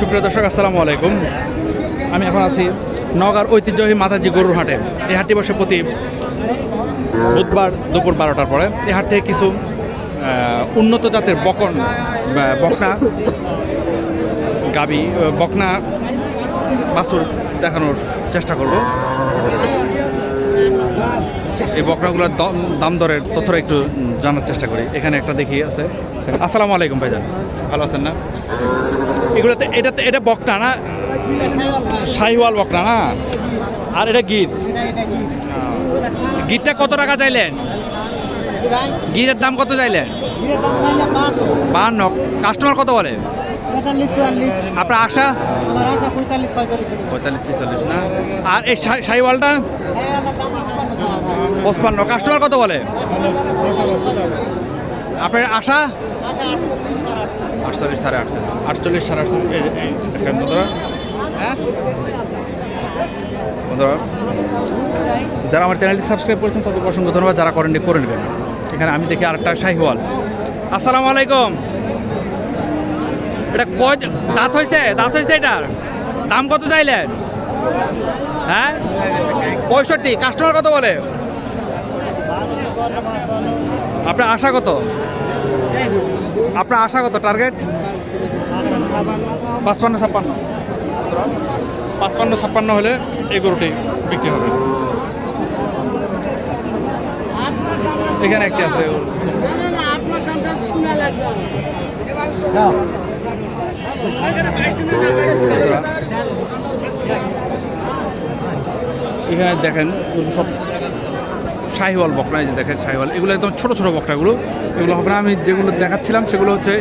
সুপ্রিয় দর্শক, আসসালামু আলাইকুম। আমি এখন আছি নগার ঐতিহ্যবাহী মাতাজি গরুর হাটে। এই হাটটি বসে প্রতি বুধবার দুপুর বারোটার পরে। এই হাট থেকে কিছু উন্নত জাতের বকন বকনা, গাবি বকনা, বাছুর দেখানোর চেষ্টা করব। এই বকনাগুলোর দাম দাম দরের তথ্যটা একটু জানার চেষ্টা করি। এখানে একটা দেখি আছে। আসসালামু আলাইকুম ভাইজান। ভালো আছেন না? এগুলোতে এটাতে এটা বকনা না? শাহিওয়াল বকনা না? আর এটা গির? গিরটা কত টাকা চাইলেন? গিরের দাম কত চাইলেন? বাহান্ন। কাস্টমার কত বলে? আপনার আশা? পঁয়তাল্লিশ ছেচল্লিশ না? আর এই শাহি- শাহিওয়ালটা? পঁচপান্ন। কাস্টমার কত বলে? আপনার আশা? আটচল্লিশ সাড়ে আটশো আটচল্লিশ সাড়ে আটশো দেখেন বন্ধুরা। বন্ধুরা যারা আমার চ্যানেলটি সাবস্ক্রাইব করেছেন তাদের অসংখ্য ধন্যবাদ। যারা করেননি করে নেবেন। এখানে আমি দেখি আরেকটা শাহিওয়াল। আসসালামু আলাইকুম। এটা কয় দাঁত হয়েছে দাঁত হয়েছে এটার দাম কত চাইলেন? হ্যাঁ? পঁয়ষট্টি। কাস্টমার কত বলে? আপনার আশা কত? আপনার আশা কত? টার্গেট পাঁচপান্ন ছাপ্পান্ন। পাঁচপান্ন ছাপ্পান্ন হলে এই গরুটি বিক্রি হবে। এখানে একটি আছে। এখানে দেখেন সব শাহিওয়াল বকনা, এই যে দেখেন শাহিওয়াল, এগুলো একদম ছোট ছোট বকনাগুলো, এগুলো হবে আমি যেগুলো দেখাচ্ছিলাম সেগুলো হচ্ছে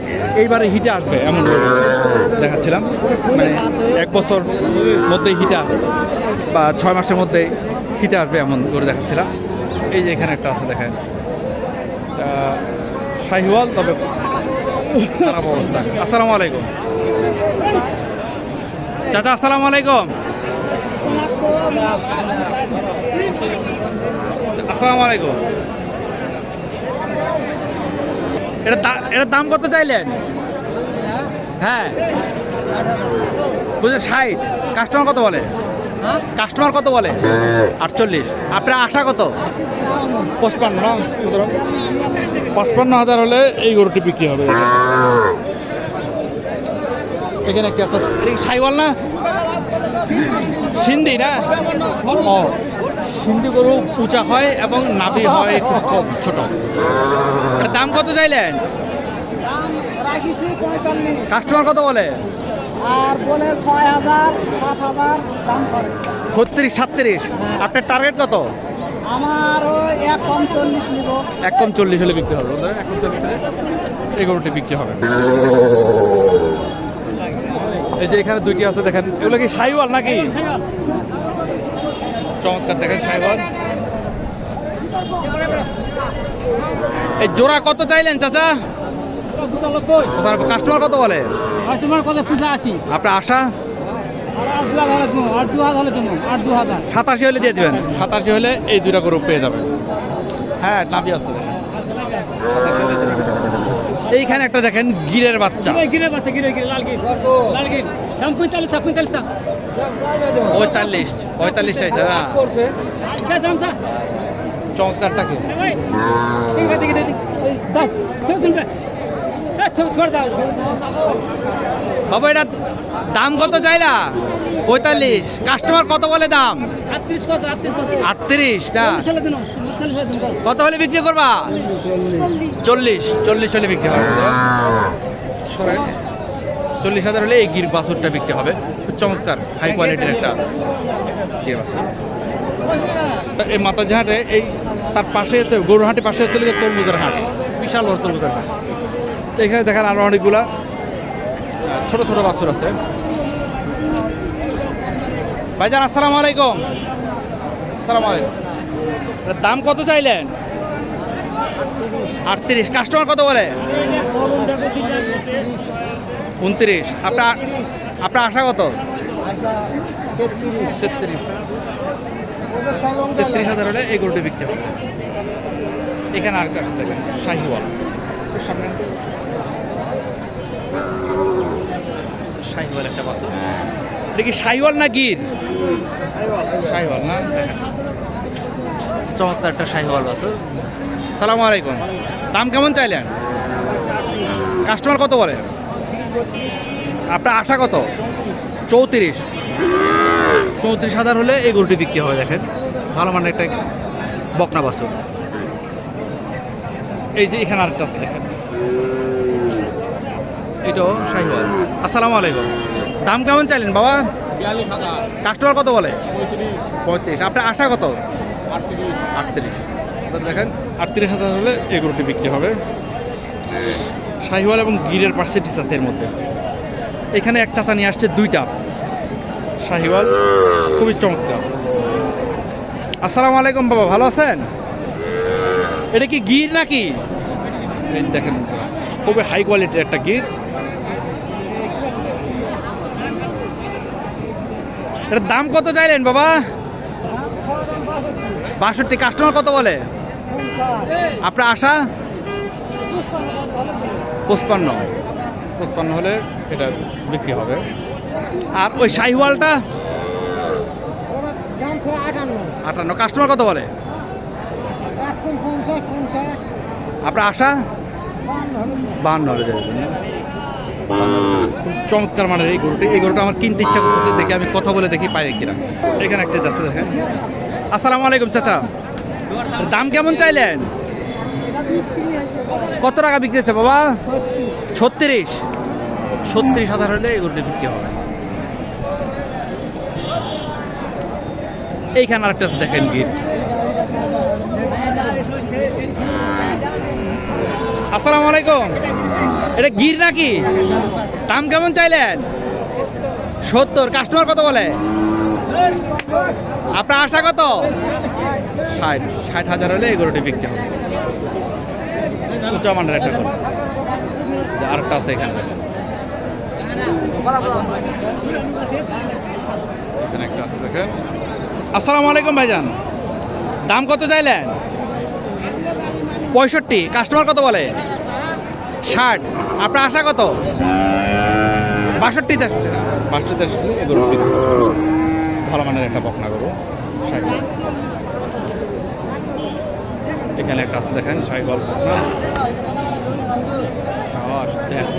এইবারে হিটে আসবে, এমন দেখাচ্ছিলাম। মানে এক বছর মধ্যেই হিটে আসবে বা ছয় মাসের মধ্যেই হিটে আসবে এমন করে দেখাচ্ছিলাম। এই যে এখানে একটা আছে দেখেন শাহিওয়াল, তবে খারাপ অবস্থা। আসসালামু আলাইকুম। চাচা, আসসালামু আলাইকুম। আসসালামু আলাইকুম। এটা এটার দাম কত চাইলেন? হ্যাঁ। বুঝলেন, ষাট। কাস্টমার কত বলে? কাস্টমার কত বলে? আটচল্লিশ। আপনার আশা কত? পঁচপান্ন? পঁচপান্ন হাজার হলে এই গরুটি বিক্রি হবে। এখানে একটি আছে ছাইওয়াল না? সিন্ধি না? ও। সিন্ধি গরু উঁচা হয় এবং নাভি হয় খুব কম ছোট। দাম কত চাইলেন? কাস্টমার কত বলে? আর বলে ছয় হাজার সাত হাজার দাম করে। ছত্রিশ সাতত্রিশ। আপনার টার্গেট কত? আমার এক কম চল্লিশ নিব। এক কম চল্লিশ হলে বিক্রি হবে এক কম চল্লিশ হলে এই গরুটি বিক্রি হবে। এই যে এখানে দুইটি আছে দেখেন। এগুলো কি সাইওয়াল নাকি? চমৎকার দেখেন সাইওয়াল এই জোড়া কত চাইলেন চাচা? কাস্টমার কত বলে? তোমার কত? পূজা আসি আপনার আশা? সাতাশি হলে দিয়ে দেবেন। সাতাশি হলে এই দুইটা গরু পেয়ে যাবেন। হ্যাঁ নাভি আছে। এইখানে একটা দেখেন গিরের বাচ্চা। গিরে বাচ্চা গিরে গিরে লাল গির লাল গির। দাম পঁয়তাল্লিশ পঁয়তাল্লিশ পঁয়তাল্লিশ পঁয়তাল্লিশ চাইছে চা? চমৎকারটাকে। বাবা এটা দাম কত চাইলা? পঁয়তাল্লিশ। কাস্টমার কত বলে দাম? আটত্রিশ না। কত হলে বিক্রি করবা? চল্লিশ চল্লিশ হলে বিক্রি সরেন। চল্লিশ হাজার হলে এই গির বাছুরটা বিক্রি হবে। চমৎকার হাই কোয়ালিটির একটা গির বাছুর। এই মাতাজি হাটে এই তার পাশে হচ্ছে গরুহাটের পাশে হচ্ছে তরমুজের হাট। বিশাল বড় তরমুজের হাট। তো এখানে দেখেন আরও অনেকগুলা ছোট ছোট বাছুর আছে। ভাইজান, আসসালামু আলাইকুম। আসসালামু আলাইকুম। দাম কত চাইলেন? আটত্রিশ। কাস্টমার কত বলে? উনত্রিশ। আপনার আপনার আশা কত? তেত্রিশ। তেত্রিশ। হাজার হলে এই গরুটি বিক্রি হবে। এখানে আরেকটা আছে দেখেন শাহিওয়াল। সামনে। শাহিওয়াল একটা বাছুর এটা কি শাহিওয়াল না গির? শাহিওয়াল না দেখেন চমৎকার একটা শাহিওয়াল বাছুর সালাম আলাইকুম। দাম কেমন চাইলেন? কাস্টমার কত বলে? আপনার আশা কত? চৌত্রিশ। চৌত্রিশ হাজার হলে এই গরুটি বিক্রি হবে দেখেন। ভালো মানের একটা বকনা বাছুর। এই যে এখানে আরেকটা আছে দেখেন। এটাও শাহিওয়াল। আসসালামু আলাইকুম। দাম কেমন চাইলেন বাবা? কাস্টমার কত বলে? পঁয়ত্রিশ। আপনার আশা কত? আটত্রিশ। দেখেন আটত্রিশ হাজার হলে এই গরুটি বিক্রি হবে। শাহিওয়াল এবং গিরের পার্সেন্টেজ আছে এর মধ্যে। এখানে এক চাচা নিয়ে আসছে দুইটা। শাহিওয়াল খুবই চমৎকার। আসসালামু আলাইকুম বাবা ভালো আছেন? এটা কি গির নাকি? দেখেন খুবই হাই কোয়ালিটির একটা গির। এটার দাম কত চাইলেন বাবা? বাষট্টি। কাস্টমার কত বলে? আপনার আশা? পঁচপান্ন। পঁচপান্ন হলে এটা বিক্রি হবে। আর ওই শাহিওয়ালটা? আটান্ন। কাস্টমার কত বলে? আপনার আশা? বান্ন হলে দেবে খুব চমৎকার মানের এই গরুটি। এই গরুটা আমার কিনতে ইচ্ছা করতেছে, দেখে আমি কথা বলে দেখি পাই কিনা। এখানে একটা যাচ্ছে দেখেন। আসসালামু আলাইকুম, চাচা। দাম কেমন চাইলেন? কত টাকা বিক্রি হচ্ছে বাবা? ছত্রিশ। ছত্রিশ? হাজার হলে গরুটি বিক্রি হবে। এইখানে আরেকটা দেখেন গিট আসসালামু আলাইকুম। এটা গির নাকি? দাম কেমন চাইলেন? সত্তর। কাস্টমার কত বলে? আপনার আশা কত? ষাট ষাট হাজার হলে এই গরুটি বিক্রি হবে। উঁচা মানের একটা যে আরেকটা আছে এখানে। এখানে একটা আছে, দেখেন। আসসালামু আলাইকুম ভাইজান। দাম কত চাইলেন? পঁয়ষট্টি। কাস্টমার কত বলে? ষাট। আপনার আশা কত? গরু বিক্রি ভালো মানের একটা বকনা গরু। ষাট। এখানে একটা আছে দেখেন সাইকেল গল্প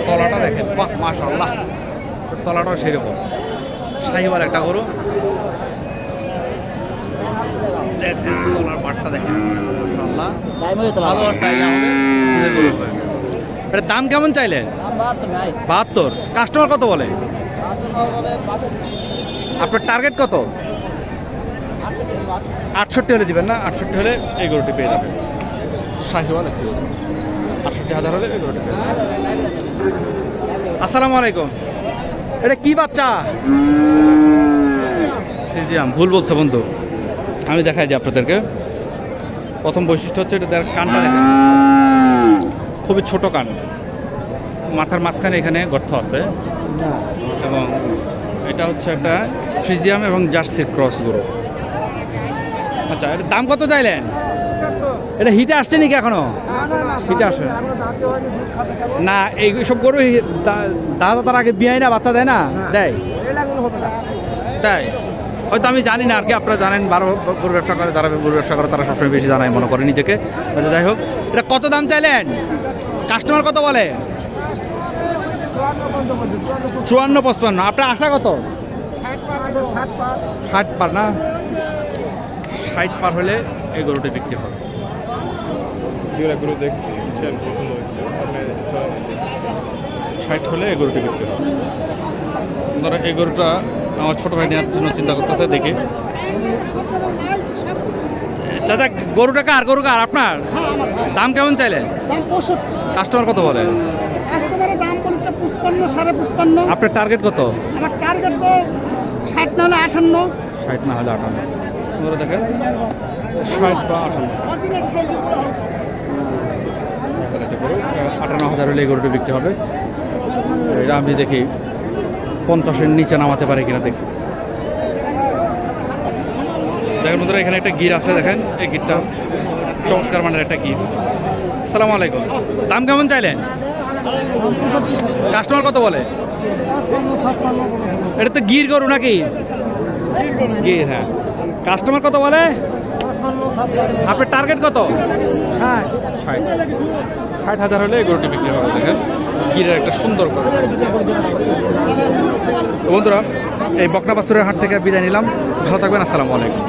তলাটা দেখেন বাহ মাশাল্লাহ তলাটাও সেরকম। শাহিওয়াল একটা গরু। দেখেন তলার পাটটা দেখেন ভালো। এটার দাম কেমন চাইলেন বাহাত্তর কাস্টমার কত বলে? আপনার টার্গেট কত? আটষট্টি হলে দিবেন না আটষট্টি হলে এই গরুটি পেয়ে যাবেন। শাহিওয়াল একটি গরু। আটষট্টি হাজার হলে এই গরুটি পেয়ে যাবেন। আসসালামু আলাইকুম। এটা কি বাচ্চা? ফিজিয়াম ভুল বলছে বন্ধু। আমি দেখাই দিই আপনাদেরকে। প্রথম বৈশিষ্ট্য হচ্ছে এটা দেখ কানটা দেখেন। খুবই ছোট কান। মাথার মাঝখানে এখানে গর্ত আছে। এবং এটা হচ্ছে একটা ফ্রিজিয়াম এবং জার্সির ক্রস গরু। আচ্ছা এটা দাম কত চাইলেন? এটা হিটে আসছে নাকি এখনও? হিটে আসে না এই সব গরু দাদা তার আগে বিয়ে না বাচ্চা দেয় না? দেয়? তাই হয়তো আমি জানি না আর কি আপনারা জানেন বারো গরু ব্যবসা করে তারা গরু ব্যবসা করে তারা সবসময় বেশি জানায় মনে করে নিজেকে। যাই হোক এটা কত দাম চাইলেন? কাস্টমার কত বলে? চুয়ান্ন পঁচপান্ন। আপনার আশা কত? ষাট পার না? ষাট পার হলে এই গরুটি বিক্রি হবে। দুইটা গরু দেখছি পছন্দ হয়েছে ষাট হলে এই গরুটি বিক্রি হবে। ধরো এই গরুটা আমার ছোট ভাই নেওয়ার জন্য চিন্তা করতেছে দেখি। চাচা গরুটা কার? গরু কার? আপনার? দাম কেমন চাইলেন দাম কাস্টমার কত বলে? কাস্টমারের দাম বলছে পুষ্পান্ন সাড়ে পুষ্পান্ন আপনার টার্গেট কত? আমার টার্গেট তো ষাট না হলে আটান্ন। ষাট না হলে আটান্ন। গরু দেখেন। ষাট বা আটান্ন। হাজার হলে এই গরুটি বিক্রি হবে। এটা আমি দেখি, পঞ্চাশের নিচে নামাতে পারে কিনা দেখি। দেখেন বন্ধুরা, এখানে একটা গির আছে, দেখেন। এই গিরটা চমৎকার মানের একটা গির। আসসালামু আলাইকুম। দাম কেমন চাইলেন? কাস্টমার কত বলে? এটা তো গির গরু নাকি? গির হ্যাঁ। কাস্টমার কত বলে? আপনার টার্গেট কত? ষাট। ষাট। হাজার হলে এই গরুটি বিক্রি হবে দেখেন। গিরের একটা সুন্দর গরু। বন্ধুরা এই বকনা বাসুরের হাট থেকে বিদায় নিলাম। ভালো থাকবেন আসসালামু আলাইকুম।